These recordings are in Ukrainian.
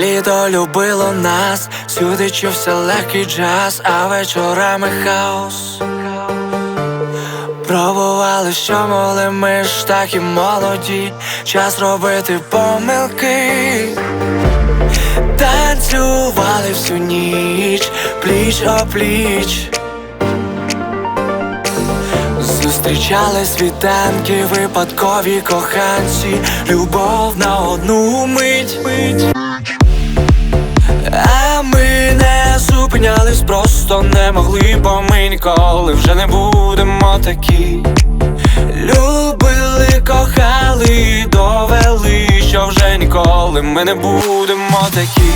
Літо любило нас, сюди чувся легкий джаз, а вечорами хаос. Пробували, що могли, ми ж так і молоді, час робити помилки. Танцювали всю ніч, пліч о пліч. Зустрічали світанки, випадкові коханці, любов на одну мить. А ми не зупинялись, просто не могли, бо ми ніколи вже не будемо такі. Любили, кохали, довели, що вже ніколи ми не будемо такі.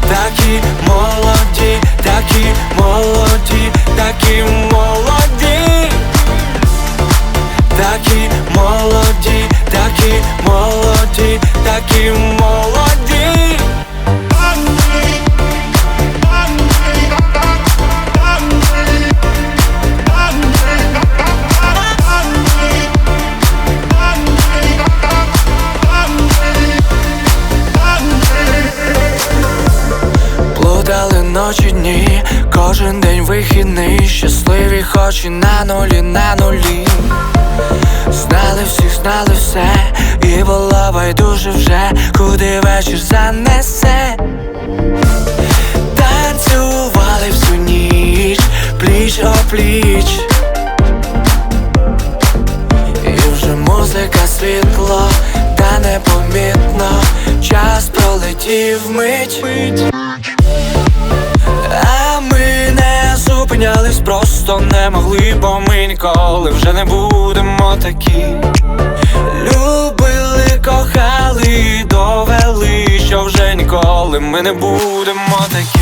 Такі молоді, такі молоді, такі молоді. Такі молоді, такі молоді, такі молоді. Плутали ночі дні, кожен день вихідний, щасливі хоч і на нулі, на нулі. Знали всіх, знали все, і було байдуже вже, куди вечір занесе. Танцювали всю ніч, пліч о пліч. І вже музика світло, та непомітно, час пролетів мить. Просто не могли, бо ми ніколи вже не будемо такі. Любили, кохали, довели, що вже ніколи ми не будемо такі.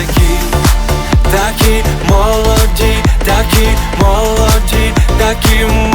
такі, такі молоді, такі молоді, такі молоді.